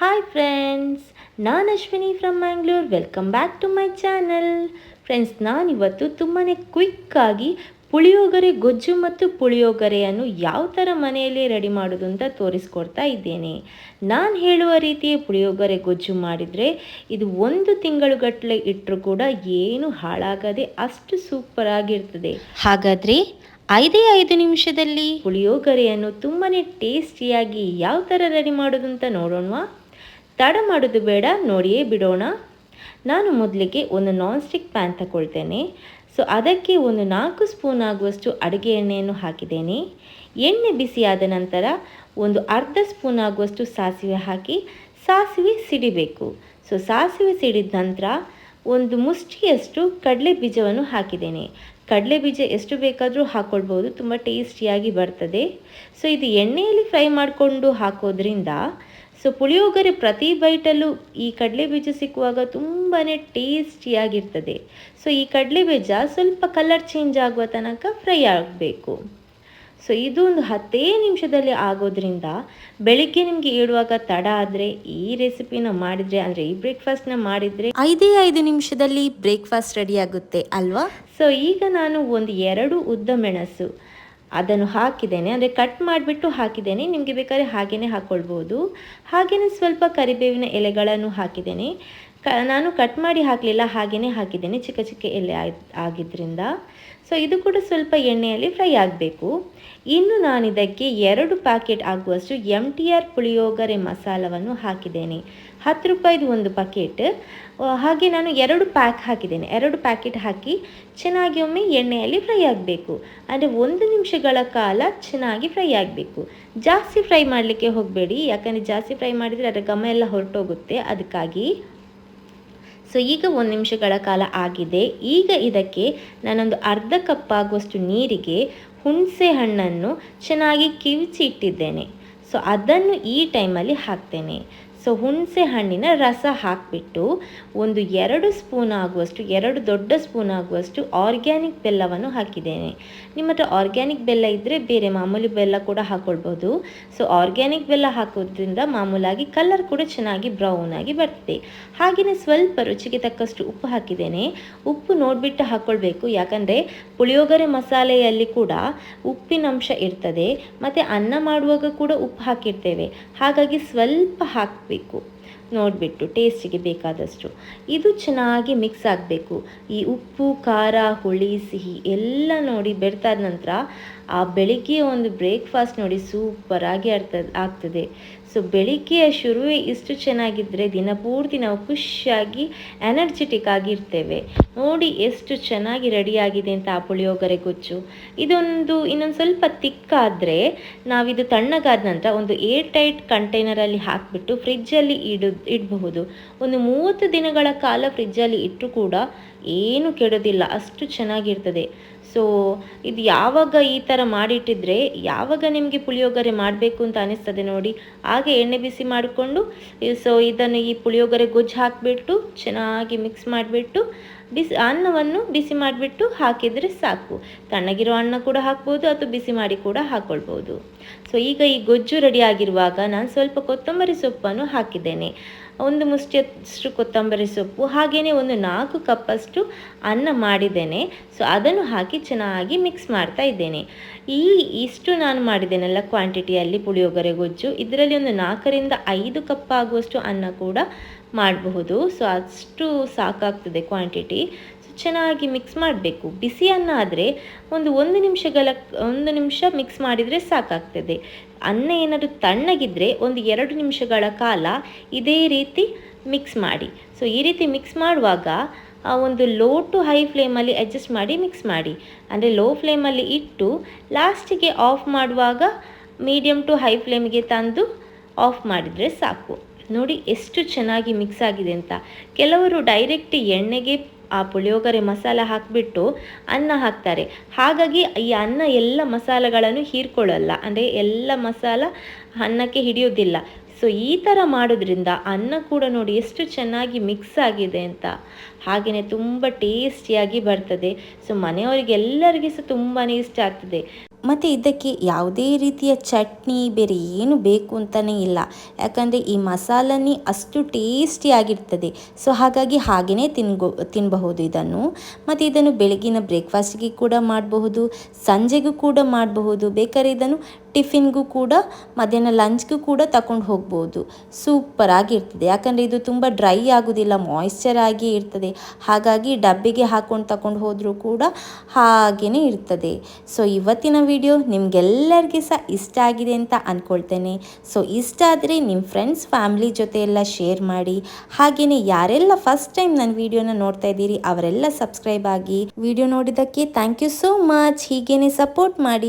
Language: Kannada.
ಹಾಯ್ ಫ್ರೆಂಡ್ಸ್ ನಾನು Ashwini from Mangalore welcome back to my channel friends ನಾನಿವತ್ತು ತುಂಬಾ ಕ್ವಿಕ್ಕಾಗಿ ಪುಳಿಯೋಗರೆ ಗೊಜ್ಜು ಮತ್ತು ಪುಳಿಯೋಗರೆಯನ್ನು ಯಾವ ಥರ ಮನೆಯಲ್ಲಿ ರೆಡಿ ಮಾಡೋದು ಅಂತ ತೋರಿಸ್ಕೊಡ್ತಾ ಇದ್ದೇನೆ. ನಾನು ಹೇಳುವ ರೀತಿಯ ಪುಳಿಯೋಗರೆ ಗೊಜ್ಜು ಮಾಡಿದರೆ ಇದು ಒಂದು ತಿಂಗಳುಗಟ್ಟಲೆ ಇಟ್ಟರೂ ಕೂಡ ಏನು ಹಾಳಾಗದೆ ಅಷ್ಟು ಸೂಪರ್ ಆಗಿರ್ತದೆ. ಹಾಗಾದರೆ ಐದೇ ಐದು ನಿಮಿಷದಲ್ಲಿ ಪುಳಿಯೋಗರೆಯನ್ನು ತುಂಬಾ ಟೇಸ್ಟಿಯಾಗಿ ಯಾವ ಥರ ರೆಡಿ ಮಾಡೋದು ಅಂತ ನೋಡೋಣವಾ? ತಡ ಮಾಡೋದು ಬೇಡ, ನೋಡಿಯೇ ಬಿಡೋಣ. ನಾನು ಮೊದಲಿಗೆ ಒಂದು ನಾನ್ ಸ್ಟಿಕ್ ಪ್ಯಾನ್ ತಗೊಳ್ತೇನೆ. ಸೊ ಅದಕ್ಕೆ ಒಂದು ನಾಲ್ಕು ಸ್ಪೂನ್ ಆಗುವಷ್ಟು ಅಡುಗೆ ಎಣ್ಣೆಯನ್ನು ಹಾಕಿದ್ದೇನೆ. ಎಣ್ಣೆ ಬಿಸಿಯಾದ ನಂತರ ಒಂದು ಅರ್ಧ ಸ್ಪೂನ್ ಆಗುವಷ್ಟು ಸಾಸಿವೆ ಹಾಕಿ ಸಾಸಿವೆ ಸಿಡಿಬೇಕು. ಸೊ ಸಾಸಿವೆ ಸಿಡಿದ ನಂತರ ಒಂದು ಮುಷ್ಟಿಯಷ್ಟು ಕಡಲೆ ಬೀಜವನ್ನು ಹಾಕಿದ್ದೇನೆ. ಕಡಲೆ ಬೀಜ ಎಷ್ಟು ಬೇಕಾದರೂ ಹಾಕ್ಕೊಳ್ಬೋದು ತುಂಬ ಟೇಸ್ಟಿಯಾಗಿ ಬರ್ತದೆ. ಸೊ ಇದು ಎಣ್ಣೆಯಲ್ಲಿ ಫ್ರೈ ಮಾಡಿಕೊಂಡು ಹಾಕೋದ್ರಿಂದ ಸೊ ಪುಳಿಯೋಗರೆ ಪ್ರತಿ ಬೈಟಲ್ಲೂ ಈ ಕಡಲೆ ಬೀಜ ಸಿಕ್ಕುವಾಗ ತುಂಬಾ ಟೇಸ್ಟಿಯಾಗಿರ್ತದೆ. ಸೊ ಈ ಕಡಲೆ ಬೀಜ ಸ್ವಲ್ಪ ಕಲರ್ ಚೇಂಜ್ ಆಗುವ ತನಕ ಫ್ರೈ ಆಗಬೇಕು. ಸೊ ಇದು ಒಂದು ಹತ್ತೇ ನಿಮಿಷದಲ್ಲಿ ಆಗೋದ್ರಿಂದ ಬೆಳಿಗ್ಗೆ ನಿಮಗೆ ಏಳುವಾಗ ತಡ ಆದರೆ ಈ ರೆಸಿಪಿನ ಮಾಡಿದರೆ ಅಂದರೆ ಈ ಬ್ರೇಕ್ಫಾಸ್ಟ್ನ ಮಾಡಿದರೆ ಐದೇ ಐದು ನಿಮಿಷದಲ್ಲಿ ಬ್ರೇಕ್ಫಾಸ್ಟ್ ರೆಡಿ ಆಗುತ್ತೆ ಅಲ್ವಾ? ಸೊ ಈಗ ನಾನು ಒಂದು ಎರಡು ಉದ್ದ ಮೆಣಸು ಅದನ್ನು ಹಾಕಿದ್ದೇನೆ. ಅಂದರೆ ಕಟ್ ಮಾಡಿಬಿಟ್ಟು ಹಾಕಿದ್ದೇನೆ. ನಿಮಗೆ ಬೇಕಾದ್ರೆ ಹಾಗೆಯೇ ಹಾಕ್ಕೊಳ್ಬೋದು ಹಾಗೆಯೇ ಸ್ವಲ್ಪ ಕರಿಬೇವಿನ ಎಲೆಗಳನ್ನು ಹಾಕಿದ್ದೇನೆ. ಕ, ನಾನು ಕಟ್ ಮಾಡಿ ಹಾಕಲಿಲ್ಲ ಹಾಗೇ ಹಾಕಿದ್ದೇನೆ. ಚಿಕ್ಕ ಚಿಕ್ಕ ಎಲೆ ಆಗಿದ್ದರಿಂದ ಸೊ ಇದು ಕೂಡ ಸ್ವಲ್ಪ ಎಣ್ಣೆಯಲ್ಲಿ ಫ್ರೈ ಆಗಬೇಕು. ಇನ್ನು ನಾನು ಇದಕ್ಕೆ ಎರಡು ಪ್ಯಾಕೆಟ್ ಆಗುವಷ್ಟು ಎಂ ಟಿ ಆರ್ ಪುಳಿಯೋಗರೆ ಮಸಾಲವನ್ನು ಹಾಕಿದ್ದೇನೆ. ಹತ್ತು ರೂಪಾಯಿದು ಒಂದು ಪಕೆಟ್ ಹಾಗೆ ನಾನು ಎರಡು ಪ್ಯಾಕ್ ಹಾಕಿದ್ದೇನೆ. ಎರಡು ಪ್ಯಾಕೆಟ್ ಹಾಕಿ ಚೆನ್ನಾಗಿ ಒಮ್ಮೆ ಎಣ್ಣೆಯಲ್ಲಿ ಫ್ರೈ ಆಗಬೇಕು. ಅಂದರೆ ಒಂದು ನಿಮಿಷಗಳ ಕಾಲ ಚೆನ್ನಾಗಿ ಫ್ರೈ ಆಗಬೇಕು. ಜಾಸ್ತಿ ಫ್ರೈ ಮಾಡಲಿಕ್ಕೆ ಹೋಗಬೇಡಿ. ಯಾಕಂದರೆ ಜಾಸ್ತಿ ಫ್ರೈ ಮಾಡಿದರೆ ಅದರ ಘಮ ಎಲ್ಲ ಹೊರಟೋಗುತ್ತೆ. ಅದಕ್ಕಾಗಿ ಸೊ, ಈಗ ಒಂದು ನಿಮಿಷಗಳ ಕಾಲ ಆಗಿದೆ. ಈಗ ಇದಕ್ಕೆ ನಾನೊಂದು ಅರ್ಧ ಕಪ್ ಆಗುವಷ್ಟು ನೀರಿಗೆ ಹುಣಸೆ ಹಣ್ಣನ್ನು ಚೆನ್ನಾಗಿ ಕಿವಿಚಿ ಇಟ್ಟಿದ್ದೇನೆ. ಸೊ, ಅದನ್ನು ಈ ಟೈಮಲ್ಲಿ ಹಾಕ್ತೇನೆ. ಸೊ ಹುಣಸೆ ಹಣ್ಣಿನ ರಸ ಹಾಕಿಬಿಟ್ಟು ಒಂದು ಎರಡು ಸ್ಪೂನ್ ಆಗುವಷ್ಟು, ಎರಡು ದೊಡ್ಡ ಸ್ಪೂನ್ ಆಗುವಷ್ಟು ಆರ್ಗ್ಯಾನಿಕ್ ಬೆಲ್ಲವನ್ನು ಹಾಕಿದ್ದೇನೆ. ನಿಮ್ಮ ಹತ್ರ ಆರ್ಗ್ಯಾನಿಕ್ ಬೆಲ್ಲ ಇದ್ದರೆ ಬೇರೆ ಮಾಮೂಲಿ ಬೆಲ್ಲ ಕೂಡ ಹಾಕ್ಕೊಳ್ಬೋದು ಸೊ ಆರ್ಗ್ಯಾನಿಕ್ ಬೆಲ್ಲ ಹಾಕೋದ್ರಿಂದ ಮಾಮೂಲಾಗಿ ಕಲರ್ ಕೂಡ ಚೆನ್ನಾಗಿ ಬ್ರೌನ್ ಆಗಿ ಬರ್ತದೆ. ಹಾಗೆಯೇ ಸ್ವಲ್ಪ ರುಚಿಗೆ ತಕ್ಕಷ್ಟು ಉಪ್ಪು ಹಾಕಿದ್ದೇನೆ. ಉಪ್ಪು ನೋಡಿಬಿಟ್ಟು ಹಾಕ್ಕೊಳ್ಬೇಕು ಯಾಕಂದರೆ ಪುಳಿಯೋಗರೆ ಮಸಾಲೆಯಲ್ಲಿ ಕೂಡ ಉಪ್ಪಿನಂಶ ಇರ್ತದೆ. ಮತ್ತು ಅನ್ನ ಮಾಡುವಾಗ ಕೂಡ ಉಪ್ಪು ಹಾಕಿರ್ತೇವೆ. ಹಾಗಾಗಿ ಸ್ವಲ್ಪ ಹಾಕಬೇಕು. ನೋಡಿಬಿಟ್ಟು ಟೇಸ್ಟಿಗೆ ಬೇಕಾದಷ್ಟು. ಇದು ಚೆನ್ನಾಗಿ ಮಿಕ್ಸ್ ಆಗಬೇಕು. ಈ ಉಪ್ಪು, ಖಾರ, ಹುಳಿ, ಸಿಹಿ ಎಲ್ಲ ನೋಡಿ ಬೆರ್ತಾದ ನಂತರ ಆ ಬೆಳಿಗ್ಗೆ ಒಂದು ಬ್ರೇಕ್ಫಾಸ್ಟ್ ನೋಡಿ ಸೂಪರಾಗಿ ಆಗ್ತದೆ ಆಗ್ತದೆ. ಸೊ ಬೆಳಿಗ್ಗೆಯ ಶುರುವೇ ಇಷ್ಟು ಚೆನ್ನಾಗಿದ್ದರೆ ದಿನಪೂರ್ತಿ ನಾವು ಖುಷಿಯಾಗಿ ಎನರ್ಜೆಟಿಕ್ ಆಗಿರ್ತೇವೆ. ನೋಡಿ ಎಷ್ಟು ಚೆನ್ನಾಗಿ ರೆಡಿಯಾಗಿದೆ ಅಂತ ಆ ಪುಳಿಯೋಗರೆ ಗೊಜ್ಜು. ಇದೊಂದು ಇನ್ನೊಂದು ಸ್ವಲ್ಪ ತಿಕ್ಕಾದರೆ ನಾವಿದು ತಣ್ಣಗಾದ ನಂತರ ಒಂದು ಏರ್ ಟೈಟ್ ಕಂಟೈನರಲ್ಲಿ ಹಾಕಿಬಿಟ್ಟು ಫ್ರಿಜ್ಜಲ್ಲಿ ಇಡು, ಇಡಬಹುದು. ಒಂದು ಮೂವತ್ತು ದಿನಗಳ ಕಾಲ ಫ್ರಿಜ್ಜಲ್ಲಿ ಇಟ್ಟರೂ ಕೂಡ ಏನು ಕೆಡೋದಿಲ್ಲ, ಅಷ್ಟು ಚೆನ್ನಾಗಿರ್ತದೆ. ಸೊ ಇದು ಯಾವಾಗ ಈ ಥರ ಮಾಡಿಟ್ಟಿದ್ರೆ, ಯಾವಾಗ ನಿಮಗೆ ಪುಳಿಯೋಗರೆ ಮಾಡಬೇಕು ಅಂತ ಅನಿಸ್ತದೆ ನೋಡಿ. ಹಾಗೆ ಎಣ್ಣೆ ಬಿಸಿ ಮಾಡಿಕೊಂಡು ಸೊ ಇದನ್ನು ಈ ಪುಳಿಯೋಗರೆ ಗೊಜ್ಜು ಹಾಕಿಬಿಟ್ಟು, ಚೆನ್ನಾಗಿ ಮಿಕ್ಸ್ ಮಾಡಿಬಿಟ್ಟು ಬಿಸಿ ಅನ್ನವನ್ನು ಬಿಸಿ ಮಾಡಿಬಿಟ್ಟು ಹಾಕಿದರೆ ಸಾಕು. ತಣ್ಣಗಿರೋ ಅನ್ನ ಕೂಡ ಹಾಕ್ಬೋದು ಅಥವಾ ಬಿಸಿ ಮಾಡಿ ಕೂಡ ಹಾಕ್ಕೊಳ್ಬೋದು ಸೊ ಈಗ ಈ ಗೊಜ್ಜು ರೆಡಿ ಆಗಿರುವಾಗ ನಾನು ಸ್ವಲ್ಪ ಕೊತ್ತಂಬರಿ ಸೊಪ್ಪನ್ನು ಹಾಕಿದ್ದೇನೆ. ಒಂದು ಮುಷ್ಟಿಯಷ್ಟು ಕೊತ್ತಂಬರಿ ಸೊಪ್ಪು ಹಾಗೆಯೇ ಒಂದು ನಾಲ್ಕು ಕಪ್ಪಷ್ಟು ಅನ್ನ ಮಾಡಿದ್ದೇನೆ. ಸೊ ಅದನ್ನು ಹಾಕಿ ಚೆನ್ನಾಗಿ ಮಿಕ್ಸ್ ಮಾಡ್ತಾ ಇದ್ದೇನೆ. ಈ ಇಷ್ಟು ನಾನು ಮಾಡಿದ್ದೇನಲ್ಲ ಕ್ವಾಂಟಿಟಿಯಲ್ಲಿ ಪುಳಿಯೋಗರೆ ಗೊಜ್ಜು, ಇದರಲ್ಲಿ ಒಂದು ನಾಲ್ಕರಿಂದ ಐದು ಕಪ್ ಆಗುವಷ್ಟು ಅನ್ನ ಕೂಡ ಮಾಡಬಹುದು. ಸೊ ಅಷ್ಟು ಸಾಕಾಗ್ತದೆ ಕ್ವಾಂಟಿಟಿ ಸೊ ಚೆನ್ನಾಗಿ ಮಿಕ್ಸ್ ಮಾಡಬೇಕು. ಬಿಸಿ ಅನ್ನ ಆದರೆ ಒಂದು ಒಂದು ನಿಮಿಷಗಳ, ಒಂದು ನಿಮಿಷ ಮಿಕ್ಸ್ ಮಾಡಿದರೆ ಸಾಕಾಗ್ತದೆ. ಅನ್ನ ಏನಾದರೂ ತಣ್ಣಗಿದ್ದರೆ ಒಂದು ಎರಡು ನಿಮಿಷಗಳ ಕಾಲ ಇದೇ ರೀತಿ ಮಿಕ್ಸ್ ಮಾಡಿ. ಸೊ ಈ ರೀತಿ ಮಿಕ್ಸ್ ಮಾಡುವಾಗ ಒಂದು ಲೋ ಟು ಹೈ ಫ್ಲೇಮಲ್ಲಿ ಅಡ್ಜಸ್ಟ್ ಮಾಡಿ ಮಿಕ್ಸ್ ಮಾಡಿ. ಅಂದರೆ ಲೋ ಫ್ಲೇಮಲ್ಲಿ ಇಟ್ಟು ಲಾಸ್ಟಿಗೆ ಆಫ್ ಮಾಡುವಾಗ ಮೀಡಿಯಮ್ ಟು ಹೈ ಫ್ಲೇಮ್ಗೆ ತಂದು ಆಫ್ ಮಾಡಿದರೆ ಸಾಕು. ನೋಡಿ ಎಷ್ಟು ಚೆನ್ನಾಗಿ ಮಿಕ್ಸ್ ಆಗಿದೆ ಅಂತ. ಕೆಲವರು ಡೈರೆಕ್ಟ್ ಎಣ್ಣೆಗೆ ಆ ಪುಳಿಯೋಗರೆ ಮಸಾಲ ಹಾಕಿಬಿಟ್ಟು ಅನ್ನ ಹಾಕ್ತಾರೆ. ಹಾಗಾಗಿ ಈ ಅನ್ನ ಎಲ್ಲ ಮಸಾಲೆಗಳನ್ನು ಹೀರ್ಕೊಳ್ಳಲ್ಲ. ಅಂದರೆ ಎಲ್ಲ ಮಸಾಲ ಅನ್ನಕ್ಕೆ ಹಿಡಿಯೋದಿಲ್ಲ ಸೊ ಈ ಥರ ಮಾಡೋದ್ರಿಂದ ಅನ್ನ ಕೂಡ ನೋಡಿ ಎಷ್ಟು ಚೆನ್ನಾಗಿ ಮಿಕ್ಸ್ ಆಗಿದೆ ಅಂತ. ಹಾಗೆಯೇ ತುಂಬ ಟೇಸ್ಟಿಯಾಗಿ ಬರ್ತದೆ. ಸೊ ಮನೆಯವರಿಗೆಲ್ಲರಿಗೆ ಸಹ ತುಂಬಾ ಇಷ್ಟ ಆಗ್ತದೆ. ಮತ್ತು ಇದಕ್ಕೆ ಯಾವುದೇ ರೀತಿಯ ಚಟ್ನಿ ಬೇರೆ ಏನು ಬೇಕು ಅಂತಲೇ ಇಲ್ಲ. ಯಾಕಂದರೆ ಈ ಮಸಾಲನೇ ಅಷ್ಟು ಟೇಸ್ಟಿಯಾಗಿರ್ತದೆ ಸೊ ಹಾಗಾಗಿ ಹಾಗೆಯೇ ತಿನ್ಗೋ ತಿನ್ನಬಹುದು ಇದನ್ನು. ಮತ್ತು ಇದನ್ನು ಬೆಳಗಿನ ಬ್ರೇಕ್ಫಾಸ್ಟ್ಗೆ ಕೂಡ ಮಾಡಬಹುದು, ಸಂಜೆಗೂ ಕೂಡ ಮಾಡಬಹುದು, ಬೇಕಾದ್ರೆ ಇದನ್ನು ಟಿಫಿನ್ಗೂ ಕೂಡ, ಮಧ್ಯಾಹ್ನ ಲಂಚ್ಗೂ ಕೂಡ ತಗೊಂಡು ಹೋಗ್ಬೋದು ಸೂಪರ್ ಆಗಿರ್ತದೆ. ಯಾಕಂದರೆ ಇದು ತುಂಬ ಡ್ರೈ ಆಗೋದಿಲ್ಲ ಮಾಯ್ಶ್ಚರ್ ಆಗಿ ಇರ್ತದೆ. ಹಾಗಾಗಿ ಡಬ್ಬಿಗೆ ಹಾಕೊಂಡು ತಗೊಂಡು ಹೋದರೂ ಕೂಡ ಹಾಗೆಯೇ ಇರ್ತದೆ. ಸೊ ಇವತ್ತಿನ ವಿಡಿಯೋ ನಿಮಗೆಲ್ಲರಿಗೂ ಸಹ ಇಷ್ಟ ಆಗಿದೆ ಅಂತ ಅಂದ್ಕೊಳ್ತೇನೆ ಸೊ ಇಷ್ಟ ಆದರೆ ನಿಮ್ಮ ಫ್ರೆಂಡ್ಸ್ ಫ್ಯಾಮಿಲಿ ಜೊತೆ ಎಲ್ಲ ಶೇರ್ ಮಾಡಿ. ಹಾಗೆಯೇ ಯಾರೆಲ್ಲ ಫಸ್ಟ್ ಟೈಮ್ ನನ್ನ ವಿಡಿಯೋನ ನೋಡ್ತಾ ಇದ್ದೀರಿ, ಅವರೆಲ್ಲ ಸಬ್ಸ್ಕ್ರೈಬ್ ಆಗಿ ವಿಡಿಯೋ ನೋಡಿದ್ದಕ್ಕೆ ಥ್ಯಾಂಕ್ ಯು ಸೋ ಮಚ್ ಹೀಗೇನೆ ಸಪೋರ್ಟ್ ಮಾಡಿ.